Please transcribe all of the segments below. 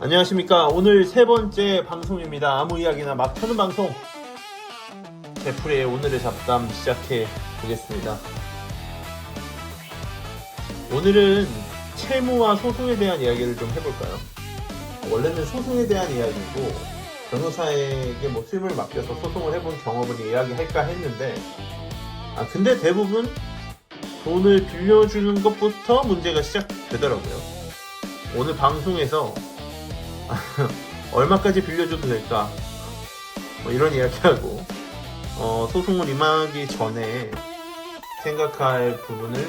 안녕하십니까. 오늘 세 번째 방송입니다. 아무 이야기나 막 터는 방송. 베풀의 오늘의 잡담 시작해 보겠습니다. 오늘은 채무와 소송에 대한 이야기를 좀 해볼까요? 원래는 소송에 대한 이야기고 변호사에게 뭐 수임을 맡겨서 소송을 해본 경험을 이야기할까 했는데 아 근데 대부분 돈을 빌려주는 것부터 문제가 시작되더라고요. 오늘 방송에서 얼마까지 빌려줘도 될까? 뭐 이런 이야기하고 어, 소송을 임하기 전에 생각할 부분을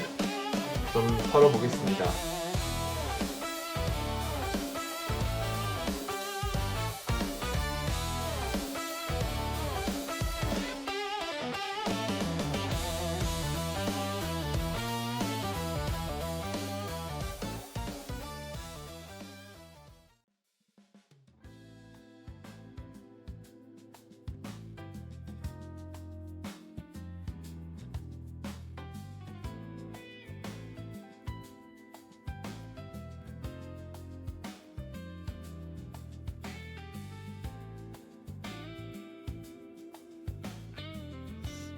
좀 털어보겠습니다.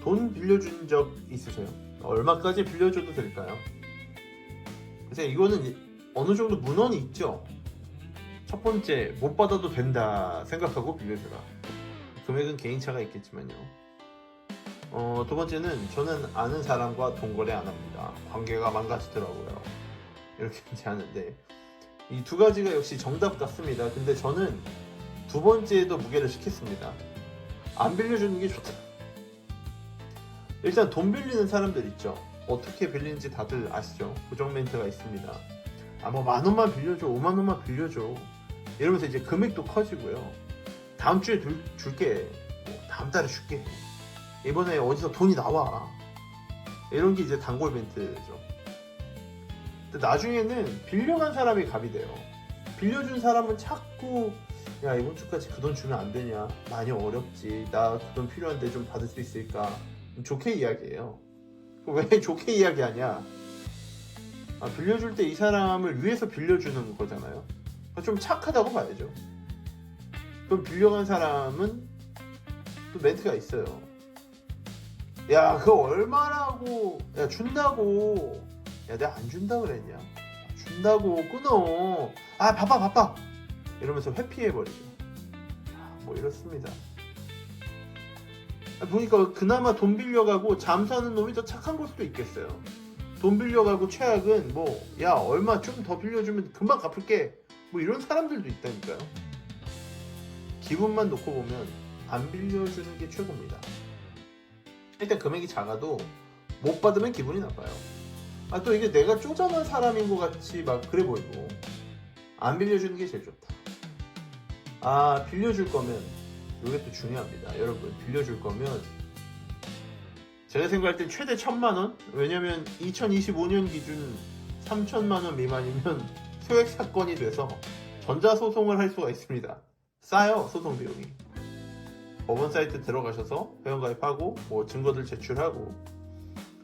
돈 빌려준 적 있으세요? 얼마까지 빌려줘도 될까요? 그래서 이거는 이- 어느 정도 문헌이 있죠. 첫 번째 못 받아도 된다 생각하고 빌려줘라. 금액은 개인차가 있겠지만요. 어, 두 번째는 저는 아는 사람과 동거래 안 합니다. 관계가 망가지더라고요. 이렇게 제하는데 이 두 가지가 역시 정답 같습니다. 근데 저는 두 번째에도 무게를 시켰습니다. 안 빌려주는 게 좋다. 일단 돈 빌리는 사람들 있죠. 어떻게 빌리는지 다들 아시죠? 고정 멘트가 있습니다. 아뭐만 원만 빌려줘, 오만 원만 빌려줘. 이러면서 이제 금액도 커지고요. 다음 주에 줄, 줄게. 뭐 다음 달에 줄게. 이번에 어디서 돈이 나와. 이런 게 이제 단골 멘트죠. 근데 나중에는 빌려간 사람이 갑이 돼요. 빌려준 사람은 자꾸 야 이번 주까지 그 돈 주면 안 되냐? 많이 어렵지. 나 그 돈 필요한데 좀 받을 수 있을까? 좋게 이야기해요. 왜 좋게 이야기하냐? 아, 빌려줄 때 이 사람을 위해서 빌려주는 거잖아요. 좀 착하다고 봐야죠. 그럼 빌려간 사람은 또 멘트가 있어요. 야, 그거 얼마라고? 야, 준다고. 야, 내가 안 준다 그랬냐? 준다고 끊어. 아, 바빠, 바빠. 이러면서 회피해버리죠. 아, 뭐 이렇습니다. 보니까 그나마 돈 빌려가고 잠수하는 놈이 더 착한 걸 수도 있겠어요. 돈 빌려가고 최악은 뭐 야 얼마 좀 더 빌려주면 금방 갚을게 뭐 이런 사람들도 있다니까요. 기분만 놓고 보면 안 빌려주는 게 최고입니다. 일단 금액이 작아도 못 받으면 기분이 나빠요. 아 또 이게 내가 쪼잔한 사람인 것 같이 막 그래 보이고 안 빌려주는 게 제일 좋다. 아 빌려줄 거면 이게 또 중요합니다. 여러분 빌려줄 거면 제가 생각할 때 최대 천만 원? 왜냐면 2025년 기준 3천만 원 미만이면 소액 사건이 돼서 전자 소송을 할 수가 있습니다. 싸요 소송 비용이. 법원 사이트 들어가셔서 회원가입하고 뭐 증거들 제출하고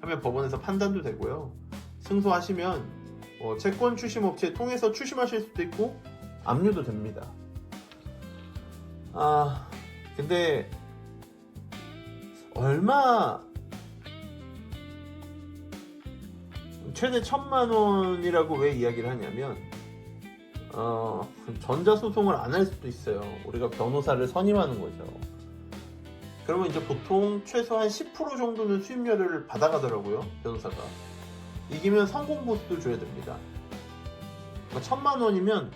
하면 법원에서 판단도 되고요. 승소하시면 뭐 채권 추심 업체 통해서 추심하실 수도 있고 압류도 됩니다. 아 근데 얼마 최대 천만 원이라고 왜 이야기를 하냐면 어, 전자 소송을 안 할 수도 있어요. 우리가 변호사를 선임하는 거죠. 그러면 이제 보통 최소한 10% 정도는 수임료를 받아가더라고요. 변호사가 이기면 성공 보수도 줘야 됩니다. 그러니까 천만 원이면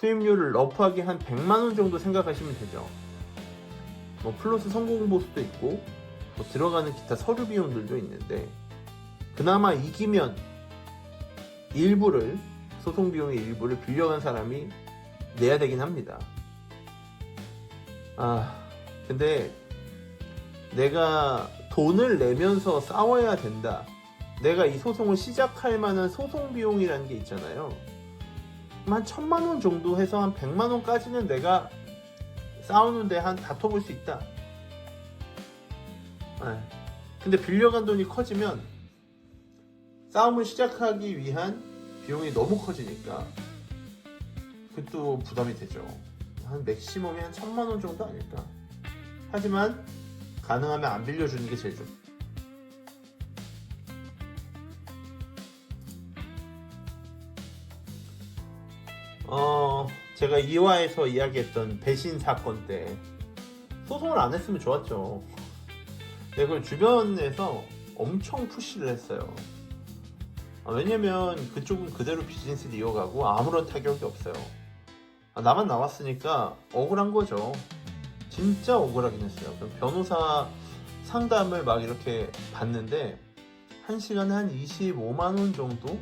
수임료를 러프하게 한 100만 원 정도 생각하시면 되죠. 뭐 플러스 성공 보수도 있고 뭐 들어가는 기타 서류 비용들도 있는데 그나마 이기면 일부를 소송 비용의 일부를 빌려간 사람이 내야 되긴 합니다. 아 근데 내가 돈을 내면서 싸워야 된다. 내가 이 소송을 시작할 만한 소송 비용이라는 게 있잖아요. 한 천만 원 정도 해서 한 백만 원까지는 내가 싸우는데 한 다퉈볼 수 있다. 네. 근데 빌려간 돈이 커지면 싸움을 시작하기 위한 비용이 너무 커지니까 그것도 부담이 되죠. 한 맥시멈이 한 천만 원 정도 아닐까. 하지만 가능하면 안 빌려주는 게 제일 좋. 어, 제가 2화에서 이야기했던 배신 사건 때 소송을 안 했으면 좋았죠. 네, 그걸 주변에서 엄청 푸시를 했어요. 아, 왜냐면 그쪽은 그대로 비즈니스를 이어가고 아무런 타격이 없어요. 아, 나만 나왔으니까 억울한 거죠. 진짜 억울하긴 했어요. 변호사 상담을 막 이렇게 받는데 한 시간에 한 25만 원 정도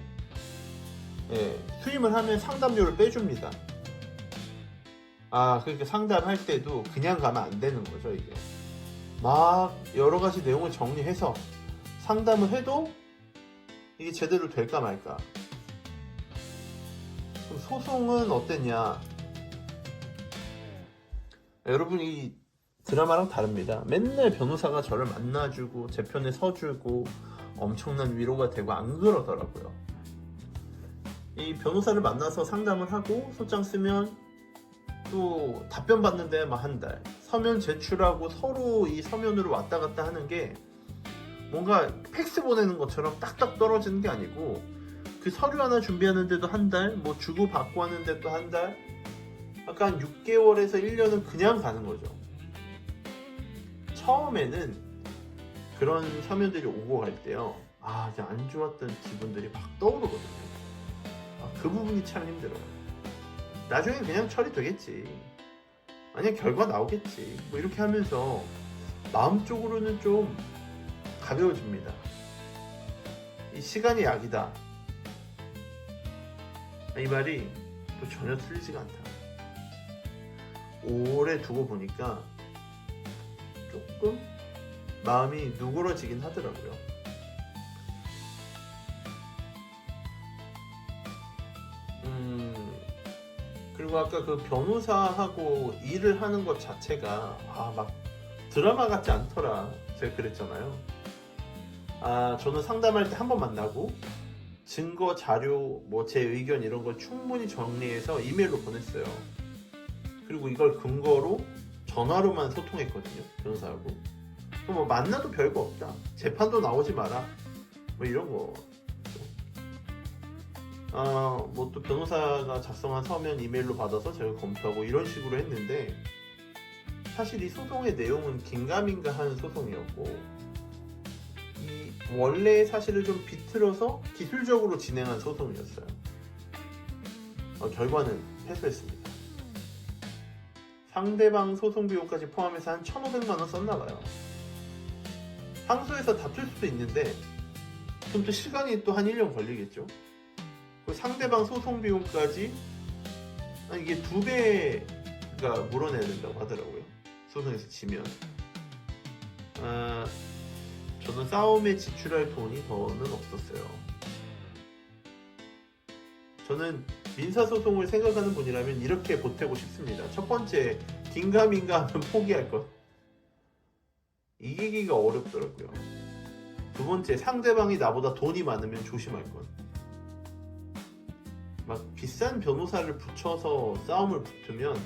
예, 수임을 하면 상담료를 빼줍니다. 아, 그러니까 상담할 때도 그냥 가면 안 되는 거죠, 이게. 막 여러 가지 내용을 정리해서 상담을 해도 이게 제대로 될까 말까. 그럼 소송은 어땠냐? 여러분 이 드라마랑 다릅니다. 맨날 변호사가 저를 만나주고 제 편에 서주고 엄청난 위로가 되고 안 그러더라고요. 이 변호사를 만나서 상담을 하고 소장 쓰면 또 답변 받는데 막한 달. 서면 제출하고 서로 이 서면으로 왔다 갔다 하는 게 뭔가 팩스 보내는 것처럼 딱딱 떨어지는 게 아니고 그 서류 하나 준비하는데도 한 달, 뭐 주고 받고 하는데 또 한 달, 약간 6개월에서 1년은 그냥 가는 거죠. 처음에는 그런 서면들이 오고 갈 때요. 아, 이제 안 좋았던 기분들이 막 떠오르거든요. 아, 그 부분이 참 힘들어요. 나중에 그냥 처리 되겠지. 아니야, 결과 나오겠지. 뭐 이렇게 하면서 마음적으로는 좀 가벼워집니다. 이 시간이 약이다. 이 말이 또 전혀 틀리지가 않다. 오래 두고 보니까 조금 마음이 누그러지긴 하더라고요. 아까 그 변호사하고 일을 하는 것 자체가 아, 막 드라마 같지 않더라. 제가 그랬잖아요. 아, 저는 상담할 때 한 번 만나고 증거, 자료, 뭐 제 의견 이런 걸 충분히 정리해서 이메일로 보냈어요. 그리고 이걸 근거로 전화로만 소통했거든요. 변호사하고. 그럼 뭐 만나도 별거 없다. 재판도 나오지 마라. 뭐 이런 거. 아, 뭐또 변호사가 작성한 서면 이메일로 받아서 제가 검토하고 이런 식으로 했는데 사실 이 소송의 내용은 긴가민가한 소송이었고 이 원래의 사실을 좀 비틀어서 기술적으로 진행한 소송이었어요. 어, 결과는 패소했습니다. 상대방 소송 비용까지 포함해서 한 1,500만 원 썼나 봐요. 항소해서 다툴 수도 있는데 그럼 또 시간이 또 한 1년 걸리겠죠. 그 상대방 소송 비용까지 아, 이게 두 배가 물어내야 된다고 하더라고요. 소송에서 지면. 아, 저는 싸움에 지출할 돈이 더는 없었어요. 저는 민사소송을 생각하는 분이라면 이렇게 보태고 싶습니다. 첫 번째, 긴가민가 하면 포기할 것. 이기기가 어렵더라고요. 두 번째, 상대방이 나보다 돈이 많으면 조심할 것. 막 비싼 변호사를 붙여서 싸움을 붙으면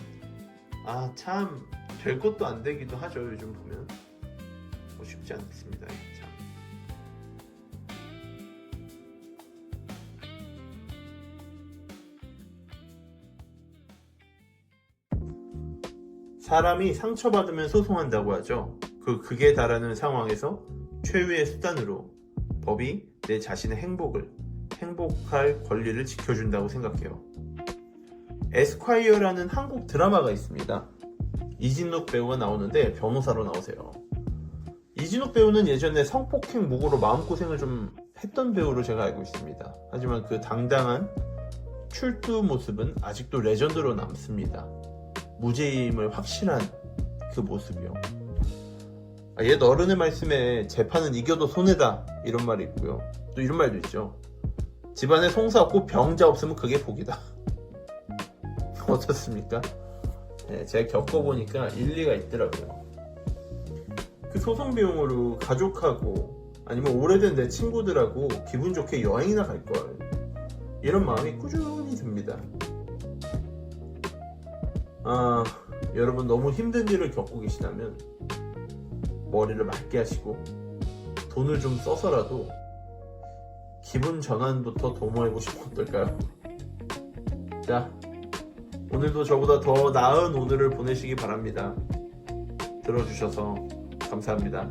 아 참 될 것도 안 되기도 하죠 요즘 보면 뭐 쉽지 않습니다 참. 사람이 상처받으면 소송한다고 하죠. 그 극에 달하는 상황에서 최후의 수단으로 법이 내 자신의 행복을 행복할 권리를 지켜준다고 생각해요. 에스콰이어라는 한국 드라마가 있습니다. 이진욱 배우가 나오는데 변호사로 나오세요. 이진욱 배우는 예전에 성폭행 무고로 마음고생을 좀 했던 배우로 제가 알고 있습니다. 하지만 그 당당한 출두 모습은 아직도 레전드로 남습니다. 무죄임을 확실한 그 모습이요. 아, 옛 어른의 말씀에 재판은 이겨도 손해다 이런 말이 있고요. 또 이런 말도 있죠. 집안에 송사 없고 병자 없으면 그게 복이다. 어떻습니까? 네, 제가 겪어보니까 일리가 있더라고요. 그 소송 비용으로 가족하고 아니면 오래된 내 친구들하고 기분 좋게 여행이나 갈 걸. 이런 마음이 꾸준히 듭니다. 아, 여러분 너무 힘든 일을 겪고 계시다면 머리를 맑게 하시고 돈을 좀 써서라도 기분 전환부터 도모해 보시면 어떨까요? 자, 오늘도 저보다 더 나은 오늘을 보내시기 바랍니다. 들어주셔서 감사합니다.